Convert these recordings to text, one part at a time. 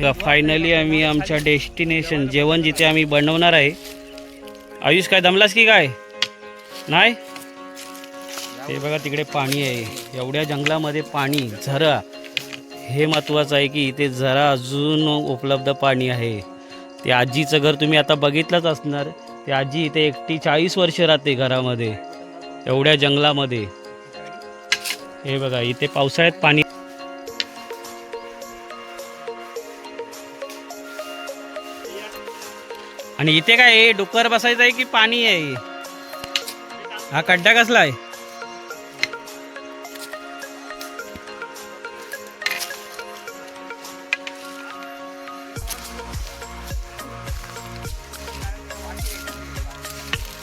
Finally आम्ही आमच्या destination जेवण जिथे आम्ही बनवणार आहे. आयुष काय दमलास की काय? नाही? हे बघा तिकडे पाणी आहे. एवढ्या जंगलामध्ये पाणी झरा. हे महत्त्वाचं आहे की इथे झरा अजून उपलब्ध पाणी आहे. ते आजीचं घर तुम्ही आता बघितलंच असणार. ते आजी इथे एकटी चाळीस वर्ष राहते घरामध्ये. एवढ्या जंगलामध्ये. हे बघा इथे पावसाळ्यात पाणी आणि इथे काय डुक्कर बसायचं आहे की पाणी आहे? हा खड्डा कसला आहे?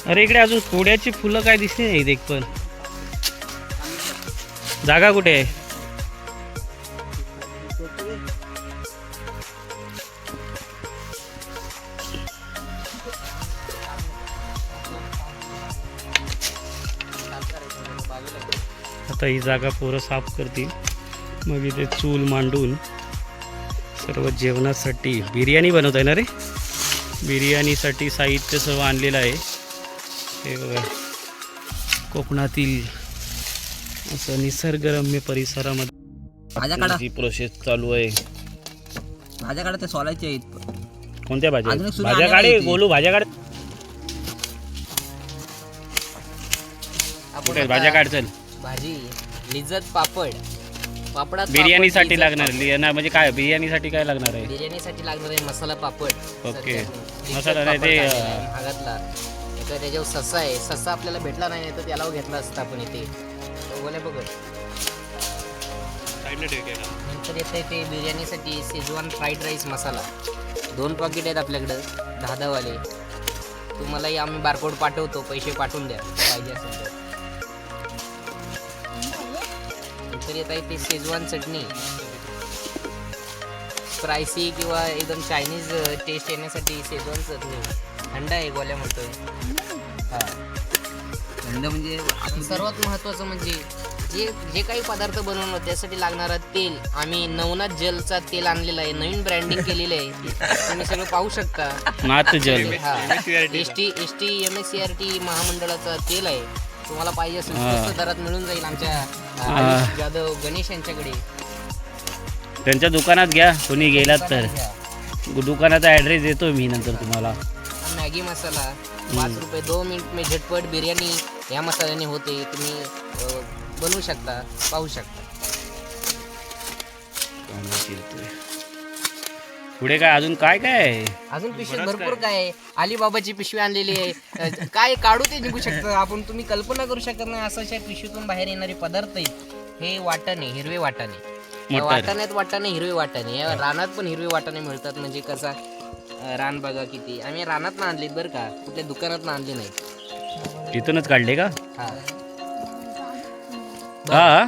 अरे इकडे अजून कोड्याची फुलं काय दिसली नाही एक पण. जागा कुठे आहे? आता ही जागा पोरं साफ करतील. मग इथे चूल मांडून सर्व जेवणासाठी बिर्याणी बनवत आहे. ना रे बिर्याणीसाठी साहित्य सर्व आणलेलं आहे. हे बघा. कोकणातील असं निसर्गरम्य परिसरामध्ये माझ्याकडं जी प्रोसेस चालू आहे. माझ्याकडे ते सोलायचे आहेत. कोणत्या भाज्या भाज्या काढे ती. बोलू भाज्या काढ. कुठे? भाज्या काढ चल भाजी लिज्जत पापड. पापडात बिर्याणीसाठी पापड, लागणार लिज्जत लिहिणं म्हणजे काय? बिर्याणीसाठी काय लागणार पापड. आहे? बिर्याणीसाठी लागणार आहे मसाला पापड. ओके. लिज्जत मसाला नाही, पापड ते, आहे महागातला एका त्याच्यावर ससा आहे. ससा आपल्याला भेटला नाही तर त्याला घेतला असता आपण इथे. बोले बघ. नंतर येते ते बिर्याणीसाठी शेजवान फ्राईड राईस मसाला. दोन पॉकेट आहेत आपल्याकडं दहा दहावाले. तुम्हालाही आम्ही बारकोड पाठवतो पैसे पाठवून द्या. पाहिजे असेल तर. नंतर येत आहे ते शेजवान चटणी स्पायसी किंवा एकदम चायनीज टेस्ट येण्यासाठी शेजवान चटणी थंड आहे गोल्या म्हणतोय. हा. थंड म्हणजे सर्वात महत्त्वाचं म्हणजे जे जे काही पदार्थ बनवणं त्यासाठी लागणारं तेल. आम्ही नवनाथ जलचा तेल आणलेलं आहे. नवीन ब्रँडिंग केलेलं आहे. तुम्ही सगळं पाहू शकता. Nath Jal. S T S T M S C R T महामंडळाचं तेल आहे. तुम्हाला पाहिजे असेल. स्वस्त दरात मिळून जाईल आमच्या. आयुष जाधव गणेश यांच्याकडे. त्यांच्या दुकानात घ्या कोणी गेलात तर. दुकानाचा ॲड्रेस देतो मी नंतर तुम्हाला. मॅगी मसाला. पाच रुपये दोन मिनिट में झटपट बिर्याणी या मसाल्याने होते. तुम्ही अं, बनवू शकता पाहू शकता. पुढे काय अजून काय काय आहे? अजून पिशवी भरपूर काय. आहे. अलिबाबाची पिशवी आणलेली आहे. अ, काय काढू ते निघू शकतं. आपण तुम्ही कल्पना करू शकत नाही असं अशा पिशवीतून बाहेर येणारे पदार्थ आहेत. हे वाटाणे हिरवे वाटाणे. या मटर. वाटाण्यात वाटाणे हिरवे वाटाणे. या रानात पण हिरवे वाटाणे मिळतात. म्हणजे कसा अ, रान बघा किती. आम्ही रानात आणलीत बरं का. कुठल्या दुकानात आणले नाही इथूनच काढले का? हा. हा?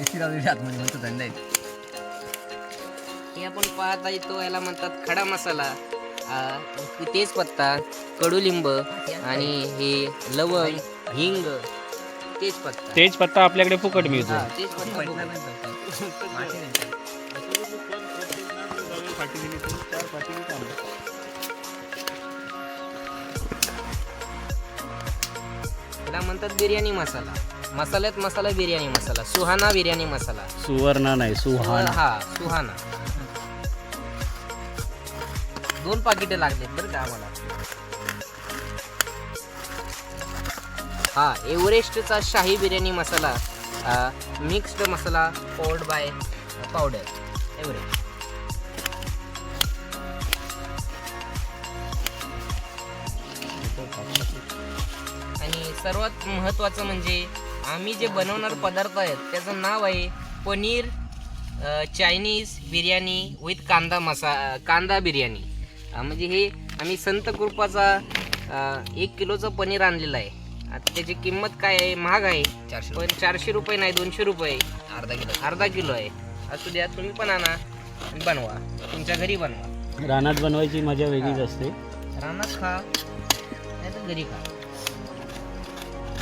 एसी लावलेली आतमध्ये म्हणतो थंड आहे. हे आपण पाहता येतो याला म्हणतात खडा मसाला. आ, तेज पत्ता कडुलिंब आणि हे लवंग हिंग तेज पत्ता. तेच पत्ता आपल्याकडे फुकट मिळतो. हा, म्हणतात बिर्याणी मसाला. मसाल्यात मसाला बिर्याणी मसाला. सुहाना बिर्याणी मसाला. सुवर्णा नाही सुहाना. हा सुहाना. दोन पाकिटे लागले बरं का आम्हाला. हा एव्हरेस्टचा शाही biryani masala mixed masala powered by powder Everest. आणि सर्वात महत्त्वाचं म्हणजे आम्ही जे बनवणार पदार्थ आहेत त्याचं नाव आहे पनीर चायनीज बिर्याणी विथ कांदा मसा कांदा बिर्याणी. म्हणजे हे आम्ही संत कृपाचा एक किलोचं पनीर आणलेलं आहे. आता त्याची किंमत काय आहे? महाग आहे. चारशे पण चारशे रुपये नाही दोनशे रुपये अर्धा किलो. अर्धा किलो आहे. असू द्या तुम्ही पण आणा आणि बनवा. तुमच्या घरी बनवा. रानात बनवायची मजा वेगळीच असते. रानात खा नाही तर घरी खा.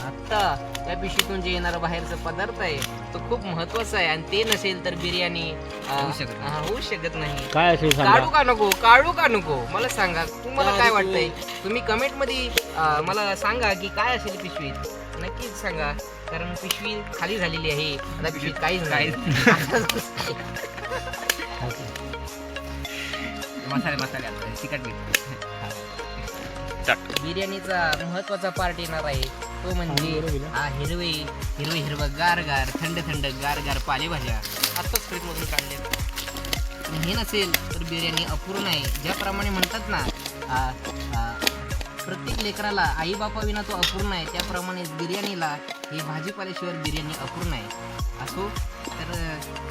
आता त्या पिशवीतून जे येणारा बाहेरचा पदार्थ आहे तो खूप महत्त्वाचा आहे. आणि ते नसेल तर बिर्याणी अं, होऊ शकत नाही. हा, होऊ शकत नाही. काय असेल काढू सांगा का नको? काढू का नको? मला सांगा. तुम्हाला काय वाटतंय? तुम्ही कमेंटमध्ये अं, मला सांगा की काय असेल पिशवीत? नक्कीच सांगा. कारण पिशवी खाली झालेली आहे. आता पिशवीत काहीच नाही. मसाले मसाले आता. तिखट मीठ. बिर्याणीचा महत्त्वाचा पार्ट येणार आहे. तो म्हणजे हा हिरवे हिरवे हिरवं गार गार थंड थंड गार गार पालेभाज्या. आत्ताच फ्रीजमधून काढले हे नसेल तर बिर्याणी अपूर्ण आहे. ज्याप्रमाणे म्हणतात ना आ, आ, प्रत्येक लेकराला आई बापा विना तो अपूर्ण आहे. त्याप्रमाणे बिर्याणीला हे भाजीपाल्याशिवाय बिर्याणी अपूर्ण आहे. असो तर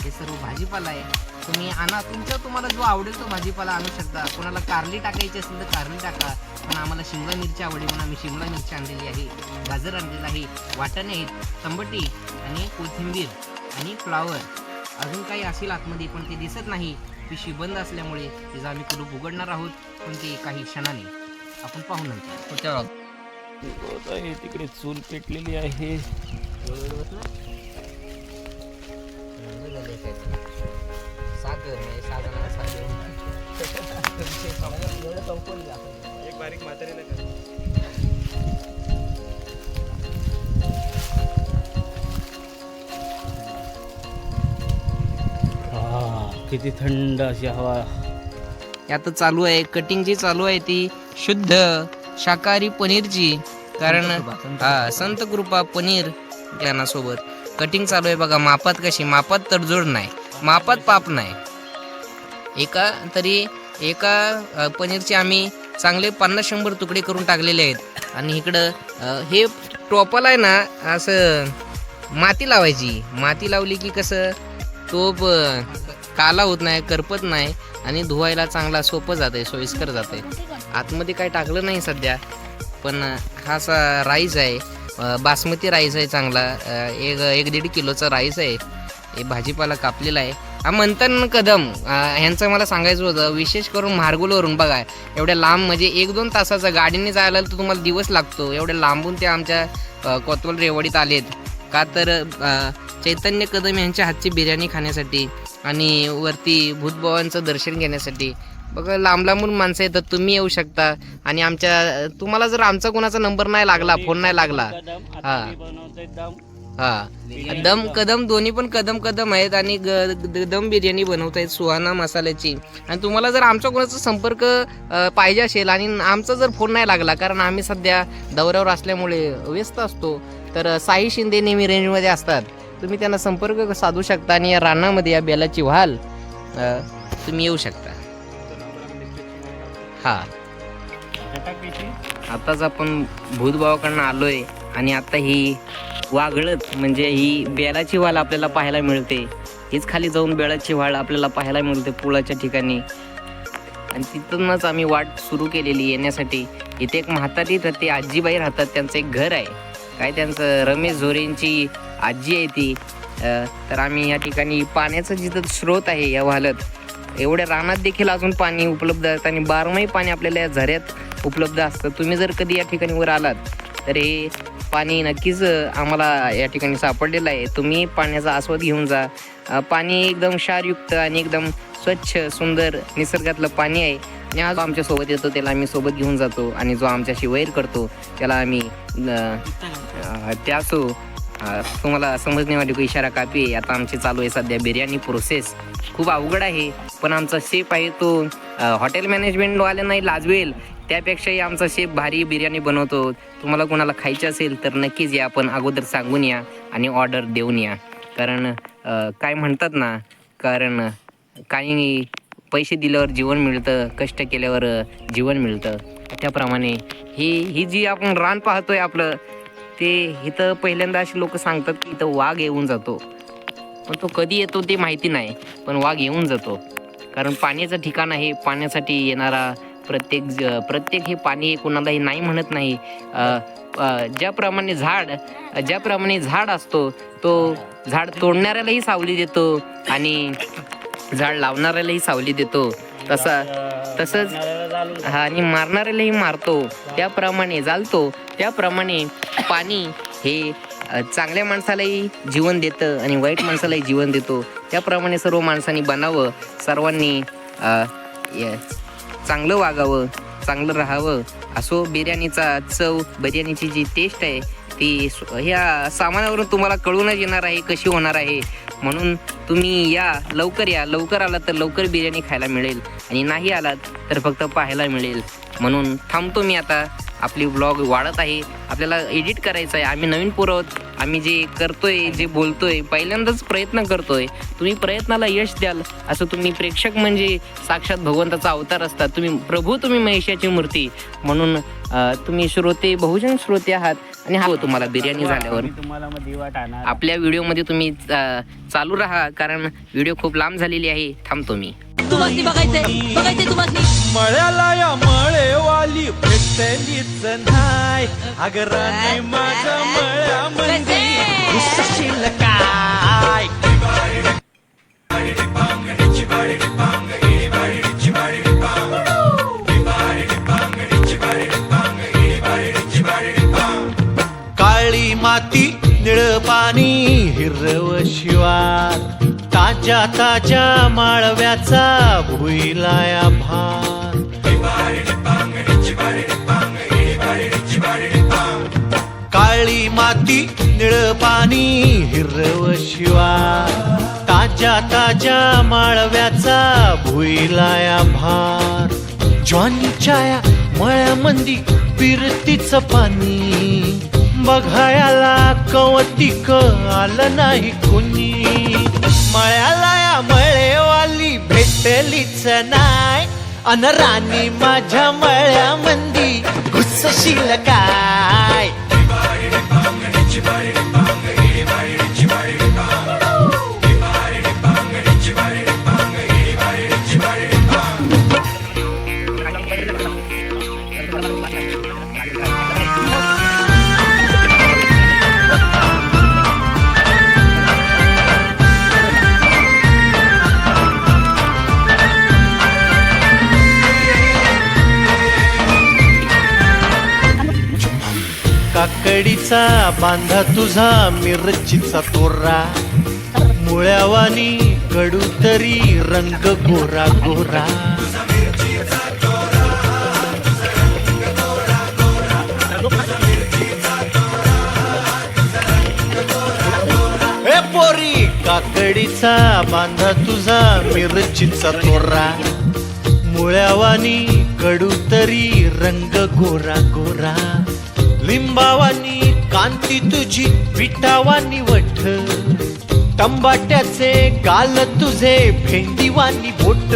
हे सर्व भाजीपाला आहे. तुम्ही आणा तुमचा तुम्हाला जो आवडेल तो भाजीपाला आणू शकता. कोणाला कारली टाकायची असेल तर कारली टाका. पण आम्हाला शिमला मिरची आवडेल म्हणून आम्ही शिमला मिरची आणलेली आहे. गाजर आणलेला आहे. वाटाणे आहेत तंबटी आणि कोथिंबीर आणि फ्लावर. अजून काही असेल आतमध्ये पण ते दिसत नाही. पिशवी बंद असल्यामुळे तिचा आम्ही कुलूप उघडणार आहोत. पण ते काही क्षणाने. आपण पाहू नंतर. तिकडे चूल पेटलेली आहे. एवढं चौकोनी हा किती थंड अशी हवा. आता चालू आहे. कटिंग जी चालू आहे ती शुद्ध शाकाहारी पनीरची. कारण हा संत कृपा पनीर सोबत. कटिंग चालू आहे बघा. मापात कशी? मापात तडजोड नाही. मापात पाप नाही. एका तरी एका पनीरचे आम्ही चांगले पन्नास शंभर तुकडे करून टाकलेले आहेत. आणि इकडं हे टोपाला आहे ना असं माती लावायची. माती लावली की कसं तोप काला होत नाही करपत नाही आणि धुवायला चांगला सोपं जाते सोयीस्कर जाते आतमध्ये काय टाकलं नाही सध्या पण हा असा राईस आहे. बासमती राईस आहे चांगला. एक एक दीड किलोचा राईस आहे. हे भाजीपाला कापलेला आहे. हा म्हणतात ना कदम ह्यांचं मला सांगायचं होतं विशेष करून मार्गुलवरून बघा एवढ्या लांब म्हणजे एक दोन तासाचा गाडीने जायला तर तुम्हाला दिवस लागतो. एवढ्या लांबून ते आमच्या कोतवाल रेवाडीत आलेत. का तर चैतन्य कदम यांच्या हातची बिर्याणी खाण्यासाठी आणि वरती भूतबाबांचं दर्शन घेण्यासाठी. बघा लांब लांबून माणसं येतात तुम्ही येऊ शकता. आणि आमच्या तुम्हाला जर आमचा कोणाचा नंबर नाही लागला फोन नाही लागला हा. हा. दम कदम दोन्ही पण कदम कदम आहेत आणि ग- ग- दम बिर्याणी बनवत आहेत सुहाना मसाल्याची. आणि तुम्हाला जर आमचा कोणाचा संपर्क अ, पाहिजे असेल आणि आमचा जर फोन नाही लागला कारण आम्ही सध्या दौऱ्यावर असल्यामुळे व्यस्त असतो तर साई शिंदे नेहमी रेंजमध्ये असतात. तुम्ही त्यांना संपर्क साधू शकता आणि या रानामध्ये या बेलाची व्हाल अ, तुम्ही येऊ शकता. हा. आताच आपण भूतभावाकडनं आलोय. आणि आता ही वागळत म्हणजे ही बेलाची वाल आपल्याला पाहायला मिळते. हीच खाली जाऊन बेळाची वाळ आपल्याला पाहायला मिळते पुलाच्या ठिकाणी. आणि तिथूनच आम्ही वाट सुरू केलेली येण्यासाठी. इथे एक म्हातारी राहते आजीबाई राहतात त्यांचं एक घर आहे. काय त्यांचं? रमेश झोरेंची आजी आहे ती. तर आम्ही या ठिकाणी पाण्याचं जिथं स्रोत आहे या वाहलत एवढ्या रानात देखील अजून पाणी उपलब्ध असतं आणि बारमाही पाणी आपल्याला या झऱ्यात उपलब्ध असतं. तुम्ही जर कधी या ठिकाणी वर आलात तर हे पाणी नक्कीच आम्हाला या ठिकाणी सापडलेलं आहे. तुम्ही पाण्याचा आस्वाद घेऊन जा. पाणी एकदम क्षारयुक्त आणि एकदम स्वच्छ सुंदर निसर्गातलं पाणी आहे. आणि आज आमच्यासोबत येतो त्याला आम्ही सोबत घेऊन जातो आणि जो आमच्याशी वैर करतो त्याला आम्ही अं, त्याचो तुम्हाला समजण्यावाली काही इशारा कापी आहे. आता आमची चालू आहे सध्या बिर्याणी प्रोसेस खूप अवघड आहे पण आमचा शेफ आहे तो हॉटेल मॅनेजमेंटवाल्यांनाही लाजवेल. त्यापेक्षाही आमचा शेफ भारी बिर्याणी बनवतो. तुम्हाला कोणाला खायची असेल तर नक्कीच या आपण अगोदर सांगून या आणि ऑर्डर देऊन या. कारण काय म्हणतात ना कारण काही पैसे दिल्यावर जीवन मिळतं कष्ट केल्यावर जीवन मिळतं. त्याप्रमाणे ही ही जी आपण रान पाहतोय आपलं ते इथं पहिल्यांदा असे लोक सांगतात की इथं वाघ येऊन जातो. पण तो कधी येतो ते माहिती नाही पण वाघ येऊन जातो. कारण पाण्याचं ठिकाण आहे पाण्यासाठी येणारा प्रत्येक प्रत्येक हे पाणी कोणालाही नाही म्हणत नाही. ज्याप्रमाणे झाड ज्याप्रमाणे झाड असतो तो झाड तोडणाऱ्यालाही सावली देतो आणि झाड लावणाऱ्यालाही सावली देतो. तसा तसंच आणि मारणाऱ्यालाही मारतो. त्याप्रमाणे जालतो. त्याप्रमाणे पाणी हे चांगल्या माणसालाही जीवन देतं आणि वाईट माणसालाही जीवन देतो. त्याप्रमाणे सर्व माणसांनी बनावं. सर्वांनी य- चांगलं वागावं चांगलं राहावं. असो बिर्याणीचा चव बिर्याणीची जी टेस्ट आहे ती ह्या सामानावरून तुम्हाला कळूनच येणार आहे कशी होणार आहे. म्हणून तुम्ही या लवकर या. लवकर आलात तर लवकर बिर्याणी खायला मिळेल. आणि नाही आलात तर फक्त पाहायला मिळेल. म्हणून थांबतो मी आता. आपली ब्लॉग वाढत आहे. आपल्याला एडिट करायचं आहे. आम्ही नवीन पुरवत आम्ही जे करतोय जे बोलतोय पहिल्यांदाच प्रयत्न करतोय. तुम्ही प्रयत्नाला यश द्याल. असं तुम्ही प्रेक्षक म्हणजे साक्षात भगवंताचा अवतार असतात तुम्ही प्रभू तुम्ही महेशाची मूर्ती. म्हणून तुम्ही श्रोते बहुजन श्रोते आहात. आणि हा तुम्हाला बिर्याणी झाल्यावर. तुम्हाला आपल्या व्हिडिओमध्ये तुम्ही चालू राहा. कारण व्हिडिओ खूप लांब झालेली आहे. थांबतो मी. तुम्हाला बघायचंय. बघायचंय तुम्हाला मळ्याला या मळेवाली भेटलीच नाही. अगराने माझ्या मळ्यामध्ये घुसशील काय? काळी माती निळ पाणी हिरव ताज्या ताज्या माळव्याचा भुईलाया भार काळी माती निळ पाणी हिरव शिवार ताज्या ताज्या माळव्याचा भुईलाया भार ज्वानी छाया मळ्यामंदी पिरतीच पाणी. बघायला कवतिक आलं नाही कुणी. मळ्याला या मळेवाली भेटलीच नाही. अन राणी माझ्या मळ्यामंदी घुसशील काय? काकडीचा बांधा तुझा मिरचीचा तोरा. मुळ्यावानी कडू तरी रंग गोरा गोरा. पोरी काकडीचा बांधा तुझा मिरचीचा तोरा. मुळ्यावानी कडू तरी रंग गोरा गोरा. लिंबावानी कांती तुझी पिठावानी वठ टंबाट्याचे गाल तुझे भेंडीवानी बोट.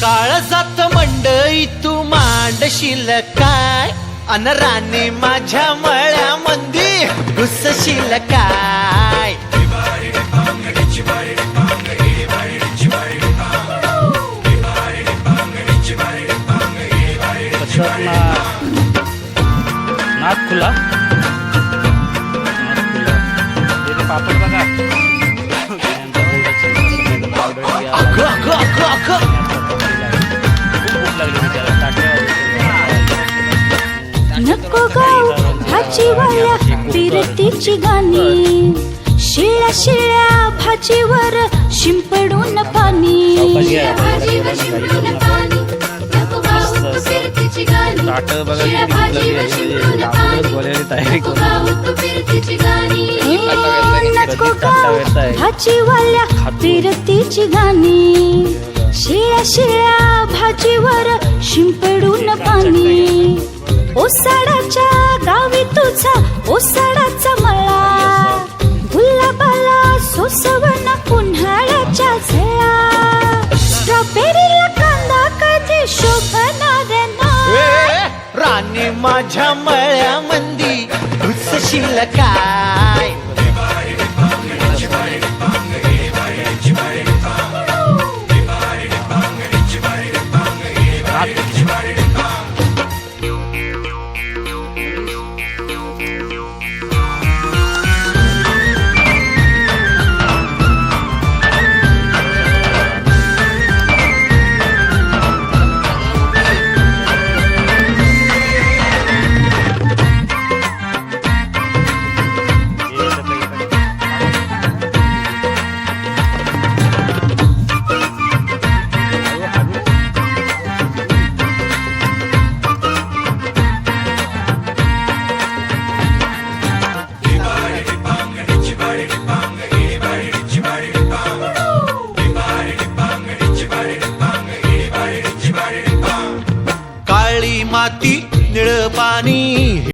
काळ जात मंडई तू मांडशील काय? अन राणे माझ्या मळ्यामंदी घुसशील काय? कसं खुला? बिचारा. ताटल्यावर. नको गाऊ भाजीवाल्या फिरतीची गाणी शिळ्या शिळ्या भाजीवर शिंपडून पाणी. ताटं बघा किती लागली आहे. तयारी करू. भाजीवाल्या फिरतीची गाणी. शिळ्या शिळ्या भाजीवर शिंपडून पाणी. ओसाडाच्या गावी तुझा ओसाडाचा मळा. गुलाबाला सोसवण उन्हाळ्याच्या झळा स्ट्रॉबेरीला कांदा कधी शोभणार राणी माझ्या मळ्यामंदी घुसशील का